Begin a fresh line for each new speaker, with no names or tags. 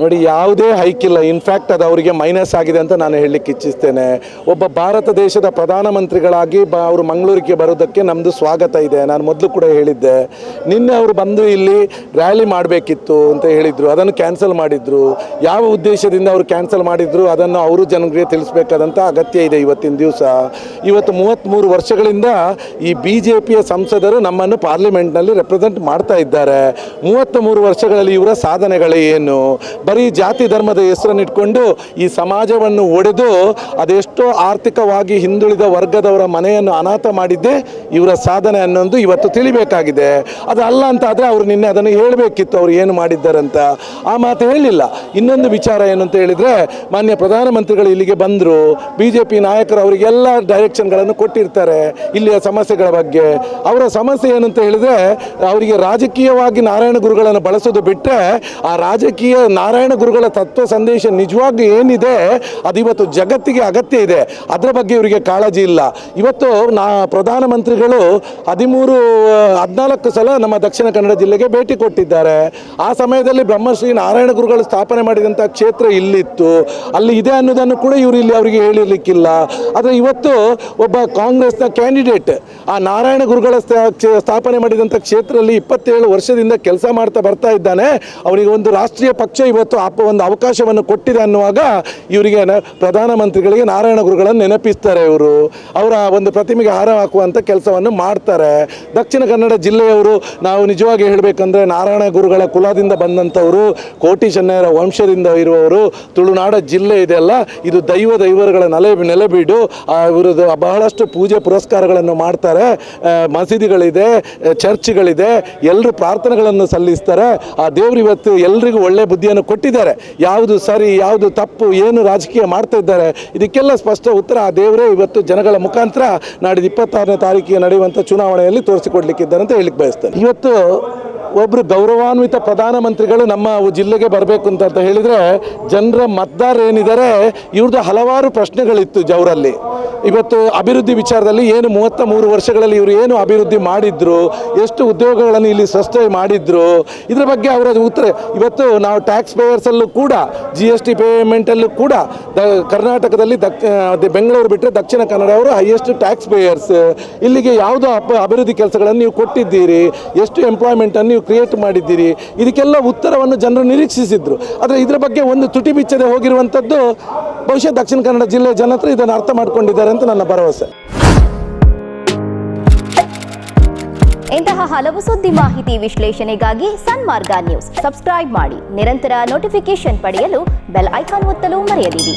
ನೋಡಿ, ಯಾವುದೇ ಹೈಕ್ ಇಲ್ಲ. ಇನ್ಫ್ಯಾಕ್ಟ್ ಅದು ಅವರಿಗೆ ಮೈನಸ್ ಆಗಿದೆ ಅಂತ ನಾನು ಹೇಳಲಿಕ್ಕೆ ಇಚ್ಛಿಸ್ತೇನೆ. ಒಬ್ಬ ಭಾರತ ದೇಶದ ಪ್ರಧಾನಮಂತ್ರಿಗಳಾಗಿ ಬ, ಅವರು ಮಂಗಳೂರಿಗೆ ಬರೋದಕ್ಕೆ ನಮ್ಮದು ಸ್ವಾಗತ ಇದೆ. ನಾನು ಮೊದಲು ಕೂಡ ಹೇಳಿದ್ದೆ. ನಿನ್ನೆ ಅವರು ಬಂದು ಇಲ್ಲಿ ರ್ಯಾಲಿ ಮಾಡಬೇಕಿತ್ತು ಅಂತ ಹೇಳಿದರು. ಅದನ್ನು ಕ್ಯಾನ್ಸಲ್ ಮಾಡಿದರು. ಯಾವ ಉದ್ದೇಶದಿಂದ ಅವರು ಕ್ಯಾನ್ಸಲ್ ಮಾಡಿದರು, ಅದನ್ನು ಅವರು ಜನರಿಗೆ ತಿಳಿಸ್ಬೇಕಾದಂಥ ಅಗತ್ಯ ಇದೆ ಇವತ್ತಿನ ದಿವಸ. ಇವತ್ತು ಮೂವತ್ತ್ಮೂರು ವರ್ಷಗಳಿಂದ ಈ ಬಿ ಜೆ ಪಿಯ ಸಂಸದರು ನಮ್ಮನ್ನು ಪಾರ್ಲಿಮೆಂಟ್ನಲ್ಲಿ ರೆಪ್ರೆಸೆಂಟ್ ಮಾಡ್ತಾ ಇದ್ದಾರೆ. ಮೂವತ್ತ್ಮೂರು ವರ್ಷಗಳಲ್ಲಿ ಇವರ ಸಾಧನೆಗಳು ಏನು ಬರೀ ಜಾತಿ ಧರ್ಮದ ಹೆಸರನ್ನು ಇಟ್ಕೊಂಡು ಈ ಸಮಾಜವನ್ನು ಒಡೆದು ಅದೆಷ್ಟೋ ಆರ್ಥಿಕವಾಗಿ ಹಿಂದುಳಿದ ವರ್ಗದವರ ಮನೆಯನ್ನು ಅನಾಥ ಮಾಡಿದ್ದೇ, ಇವರ ಸಾಧನೆ ಅನ್ನೋದು ಇವತ್ತು ತಿಳಿಬೇಕಾಗಿದೆ. ಅದು ಅಲ್ಲ ಅಂತ ಆದರೆ ಅವರು ನಿನ್ನೆ ಅದನ್ನು ಹೇಳಬೇಕಿತ್ತು, ಅವರು ಏನು ಮಾಡಿದ್ದಾರಂತ. ಆ ಮಾತು ಹೇಳಿಲ್ಲ. ಇನ್ನೊಂದು ವಿಚಾರ ಏನು ಅಂತ ಹೇಳಿದರೆ, ಮಾನ್ಯ ಪ್ರಧಾನಮಂತ್ರಿಗಳು ಇಲ್ಲಿಗೆ ಬಂದರು ಬಿ ಜೆ ಪಿ ನಾಯಕರು ಅವರಿಗೆಲ್ಲ ಡೈರೆಕ್ಷನ್ಗಳನ್ನು ಕೊಟ್ಟಿರ್ತಾರೆ ಇಲ್ಲಿಯ ಸಮಸ್ಯೆಗಳ ಬಗ್ಗೆ. ಅವರ ಸಮಸ್ಯೆ ಏನು ಅಂತ ಹೇಳಿದರೆ, ಅವರಿಗೆ ರಾಜಕೀಯವಾಗಿ ನಾರಾಯಣ ಗುರುಗಳನ್ನು ಬಳಸೋದು ಬಿಟ್ಟರೆ ಆ ರಾಜಕೀಯ ನಾರಾಯಣ ಗುರುಗಳ ತತ್ವ ಸಂದೇಶ ನಿಜವಾಗಿ ಏನಿದೆ ಅದು ಇವತ್ತು ಜಗತ್ತಿಗೆ ಅಗತ್ಯ ಇದೆ. ಅದರ ಬಗ್ಗೆ ಇವರಿಗೆ ಕಾಳಜಿ ಇಲ್ಲ. ಇವತ್ತು ನಾ, ಪ್ರಧಾನಮಂತ್ರಿಗಳು ಹದಿಮೂರು ಹದಿನಾಲ್ಕು ಸಲ ನಮ್ಮ ದಕ್ಷಿಣ ಕನ್ನಡ ಜಿಲ್ಲೆಗೆ ಭೇಟಿ ಕೊಟ್ಟಿದ್ದಾರೆ. ಆ ಸಮಯದಲ್ಲಿ ಬ್ರಹ್ಮಶ್ರೀ ನಾರಾಯಣ ಗುರುಗಳು ಸ್ಥಾಪನೆ ಮಾಡಿದಂಥ ಕ್ಷೇತ್ರ ಇಲ್ಲಿತ್ತು. ಅಲ್ಲಿ ಇದೆ ಅನ್ನೋದನ್ನು ಕೂಡ ಇವರು ಇಲ್ಲಿ ಅವರಿಗೆ ಹೇಳಿರ್ಲಿಕ್ಕಿಲ್ಲ. ಆದರೆ ಇವತ್ತು ಒಬ್ಬ ಕಾಂಗ್ರೆಸ್ನ ಕ್ಯಾಂಡಿಡೇಟ್, ಆ ನಾರಾಯಣ ಗುರುಗಳ ಸ್ಥಾ- ಸ್ಥಾಪನೆ ಮಾಡಿದಂಥ ಕ್ಷೇತ್ರದಲ್ಲಿ ಇಪ್ಪತ್ತೇಳು ವರ್ಷದಿಂದ ಕೆಲಸ ಮಾಡ್ತಾ ಬರ್ತಾ ಇದ್ದಾನೆ. ಅವರಿಗೆ ಒಂದು ರಾಷ್ಟ್ರೀಯ ಪಕ್ಷ ಇವತ್ತು ಅಪ್ಪ ಒಂದು ಅವಕಾಶವನ್ನು ಕೊಟ್ಟಿದೆ ಅನ್ನುವಾಗ ಇವರಿಗೆ ಪ್ರಧಾನಮಂತ್ರಿಗಳಿಗೆ ನಾರಾಯಣ ಗುರುಗಳನ್ನು ನೆನಪಿಸ್ತಾರೆ ಇವರು. ಅವರ ಒಂದು ಪ್ರತಿಮೆಗೆ ಹಾರ ಹಾಕುವಂಥ ಕೆಲಸವನ್ನು ಮಾಡ್ತಾರೆ. ದಕ್ಷಿಣ ಕನ್ನಡ ಜಿಲ್ಲೆಯವರು ನಾವು ನಿಜವಾಗಿ ಹೇಳಬೇಕಂದ್ರೆ ನಾರಾಯಣ ಗುರುಗಳ ಕುಲದಿಂದ ಬಂದಂಥವರು, ಕೋಟಿ ಚೆನ್ನೈಯರ ವಂಶದಿಂದ ಇರುವವರು, ತುಳುನಾಡ ಜಿಲ್ಲೆ ಇದೆಯಲ್ಲ ಇದು ದೈವ ದೈವರುಗಳ ನೆಲೆ ನೆಲೆಬೀಡು ಇವ್ರದ್ದು ಬಹಳಷ್ಟು ಪೂಜೆ ಪುರಸ್ಕಾರಗಳನ್ನು ಮಾಡ್ತಾರೆ. ಮಸೀದಿಗಳಿದೆ, ಚರ್ಚ್ಗಳಿದೆ ಎಲ್ಲರೂ ಪ್ರಾರ್ಥನೆಗಳನ್ನು ಸಲ್ಲಿಸ್ತಾರೆ. ಆ ದೇವರು ಇವತ್ತು ಎಲ್ರಿಗೂ ಒಳ್ಳೆ ಬುದ್ಧಿಯನ್ನು ಕೊಟ್ಟಿದ್ದಾರೆ. ಯಾವುದು ಸರಿ, ಯಾವುದು ತಪ್ಪು, ಏನು ರಾಜಕೀಯ ಮಾಡ್ತಾ ಇದ್ದಾರೆ, ಇದಕ್ಕೆಲ್ಲ ಸ್ಪಷ್ಟ ಉತ್ತರ ಆ ದೇವರೇ ಇವತ್ತು ಜನಗಳ ಮುಖಾಂತರ ನಾಡಿದ ಇಪ್ಪತ್ತಾರನೇ ತಾರೀಕಿಗೆ ನಡೆಯುವಂಥ ಚುನಾವಣೆಯಲ್ಲಿ ತೋರಿಸಿಕೊಡ್ಲಿಕ್ಕಿದ್ದಾರೆ ಅಂತ ಹೇಳಿಕ್ ಬಯಸ್ತೇನೆ. ಇವತ್ತು ಒಬ್ಬರು ಗೌರವಾನ್ವಿತ ಪ್ರಧಾನಮಂತ್ರಿಗಳು ನಮ್ಮ ಜಿಲ್ಲೆಗೆ ಬರಬೇಕು ಅಂತ ಅಂತ ಹೇಳಿದರೆ ಜನರ ಮತದಾರ ಏನಿದ್ದಾರೆ ಇವ್ರದ್ದು ಹಲವಾರು ಪ್ರಶ್ನೆಗಳಿತ್ತು ಜವರಲ್ಲಿ ಇವತ್ತು ಅಭಿವೃದ್ಧಿ ವಿಚಾರದಲ್ಲಿ ಏನು ಮೂವತ್ತ ಮೂರು ವರ್ಷಗಳಲ್ಲಿ ಇವರು ಏನು ಅಭಿವೃದ್ಧಿ ಮಾಡಿದ್ರು, ಎಷ್ಟು ಉದ್ಯೋಗಗಳನ್ನು ಇಲ್ಲಿ ಸೃಷ್ಟಿ ಮಾಡಿದ್ರು, ಇದ್ರ ಬಗ್ಗೆ ಅವರ ಉತ್ತರ, ಇವತ್ತು ನಾವು ಟ್ಯಾಕ್ಸ್ ಪೇಯರ್ಸಲ್ಲೂ ಕೂಡ ಜಿ ಎಸ್ ಟಿ ಪೇಮೆಂಟಲ್ಲೂ ಕೂಡ, ದ ಕರ್ನಾಟಕದಲ್ಲಿ ದಕ್ ಬೆಂಗಳೂರು ಬಿಟ್ಟರೆ ದಕ್ಷಿಣ ಕನ್ನಡ ಅವರು ಹೈಯೆಸ್ಟ್ ಟ್ಯಾಕ್ಸ್ ಪೇಯರ್ಸ್ ಇಲ್ಲಿಗೆ ಯಾವುದೋ ಅಭಿವೃದ್ಧಿ ಕೆಲಸಗಳನ್ನು ನೀವು ಕೊಟ್ಟಿದ್ದೀರಿ, ಎಷ್ಟು ಎಂಪ್ಲಾಯ್ಮೆಂಟನ್ನು ನೀವು ಕ್ರಿಯೇಟ್ ಮಾಡಿದ್ದೀರಿ? ಇದಕ್ಕೆಲ್ಲ ಉತ್ತರವನ್ನು ಜನರು ನಿರೀಕ್ಷಿಸಿದ್ರು. ಆದರೆ ಇದರ ಬಗ್ಗೆ ಒಂದು ತುಟಿ ಬಿಚ್ಚದೆ ಹೋಗಿರುವಂಥದ್ದು ಬಹುಶಃ ದಕ್ಷಿಣ ಕನ್ನಡ ಜಿಲ್ಲೆಯ ಜನತ್ರ ಇದನ್ನು ಅರ್ಥ ಮಾಡಿಕೊಂಡಿದ್ದಾರೆ ಅಂತ ನನ್ನ ಭರವಸೆ.
ಇಂತಹ ಹಲವು ಸುದ್ದಿ ಮಾಹಿತಿ ವಿಶ್ಲೇಷಣೆಗಾಗಿ ಸನ್ಮಾರ್ಗ ನ್ಯೂಸ್. ಸಬ್ಸ್ಕ್ರೈಬ್ ಮಾಡಿ. ನಿರಂತರ ನೋಟಿಫಿಕೇಶನ್ ಪಡೆಯಲು ಬೆಲ್ ಐಕಾನ್ ಒತ್ತಲು ಮರೆಯದಿರಿ.